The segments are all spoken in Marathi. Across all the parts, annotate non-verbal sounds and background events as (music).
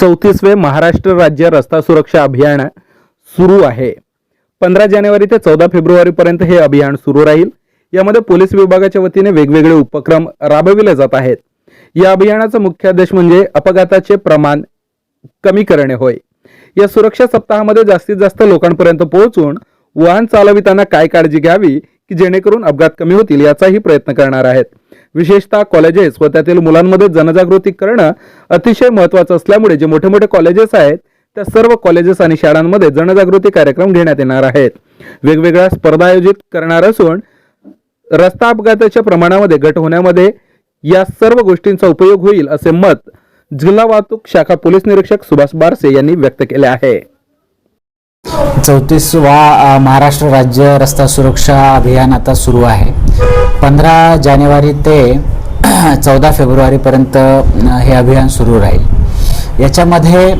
चौतीसवे महाराष्ट्र राज्य रस्ता सुरक्षा अभियान सुरू आहे. पंधरा जानेवारी ते चौदा फेब्रुवारीपर्यंत हे अभियान सुरू राहील. यामध्ये पोलीस विभागाच्या वतीने वेगवेगळे उपक्रम राबविले जात आहेत. या अभियानाचा मुख्य उद्देश म्हणजे अपघाताचे प्रमाण कमी करणे होय. या सुरक्षा सप्ताहामध्ये जास्तीत जास्त लोकांपर्यंत पोहोचून वाहन चालविताना काय काळजी घ्यावी की जेणेकरून अपघात कमी होतील याचाही प्रयत्न करणार आहेत. विशेषतः कॉलेजेस व त्यातील मुलांमध्ये जनजागृती करणं अतिशय महत्त्वाचं असल्यामुळे जे मोठे मोठे कॉलेजेस आहेत त्या सर्व कॉलेजेस आणि शाळांमध्ये जनजागृती कार्यक्रम घेण्यात येणार आहेत. वेगवेगळ्या स्पर्धा आयोजित करणार असून रस्ता अपघाताच्या प्रमाणामध्ये घट होण्यामध्ये या सर्व गोष्टींचा उपयोग होईल असे मत जिल्हा वाहतूक शाखा पोलीस निरीक्षक सुभाष बारसे यांनी व्यक्त केले आहे. चौतीसवा महाराष्ट्र राज्य रस्ता सुरक्षा अभियान आता सुरू आहे. पंधरा जानेवारी ते (clears throat) चौदा फेब्रुवारीपर्यंत हे अभियान सुरू राहील. याच्यामध्ये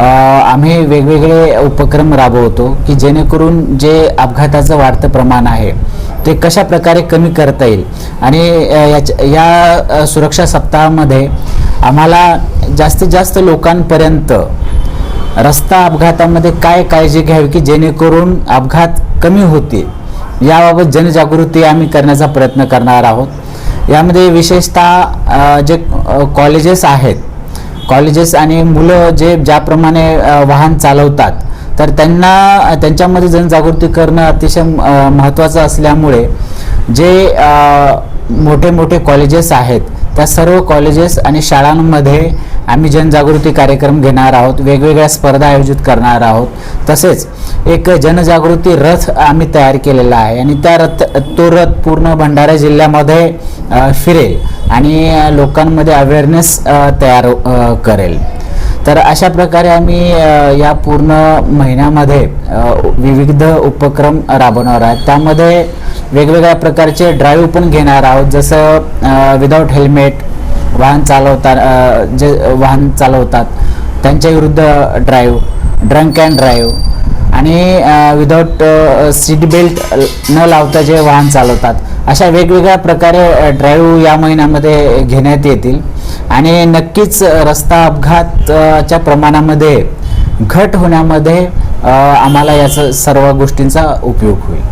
आम्ही वेगवेगळे उपक्रम राबवतो की जेणेकरून जे अपघाताचं वाढतं प्रमाण आहे ते कशा प्रकारे कमी करता येईल. आणि याच्या या सुरक्षा सप्ताहामध्ये आम्हाला जास्तीत जास्त लोकांपर्यंत रस्ता अपघातामध्ये काय काळजी घ्यावी की जेणेकरून अपघात कमी होतील? याबाबत जनजागृती आम्ही करण्याचा प्रयत्न करणार आहोत. यामध्ये विशेषतः जे कॉलेजेस आहेत. कॉलेजेस आणि मुलं जे ज्याप्रमाणे वाहन चालवतात तर त्यांना त्यांच्यामध्ये जनजागृती करणं अतिशय महत्त्वाचं असल्यामुळे जे मोठे मोठे कॉलेजेस आहेत त्या सर्व कॉलेजेस आणि शाळांमध्ये आम्ही जनजागृती कार्यक्रम घेणार आहोत वेगवेगळ्या स्पर्धा आयोजित करणार आहोत. तसेच एक जनजागृती रथ आम्ही तयार केलेला आहे आणि त्या रथ तो रथ पूर्ण भंडारा जिल्ह्यामध्ये फिरेल आणि लोकांमध्ये अवेअरनेस तयार करेल. तर अशा प्रकारे आम्ही या पूर्ण महिन्यामध्ये विविध उपक्रम राबवणार आहेत. त्यामध्ये वेगवेगळ्या प्रकारचे ड्राईव्ह पण घेणार आहोत. जसं विदाऊट हेल्मेट वाहन चालवतात जे वाहन चालवतात त्यांच्या विरुद्ध ड्राईव्ह ड्रंक अँड ड्राईव्ह आणि विदाऊट सीट बेल्ट न लावता जे वाहन चालवतात अशा वेगवेगळ्या प्रकारे ड्राईव्ह या महिन्यामध्ये घेण्यात येतील. आणि नक्कीच रस्ता अपघातच्या प्रमाणामध्ये घट होण्यामध्ये आम्हाला याचा सर्व गोष्टींचा उपयोग होईल.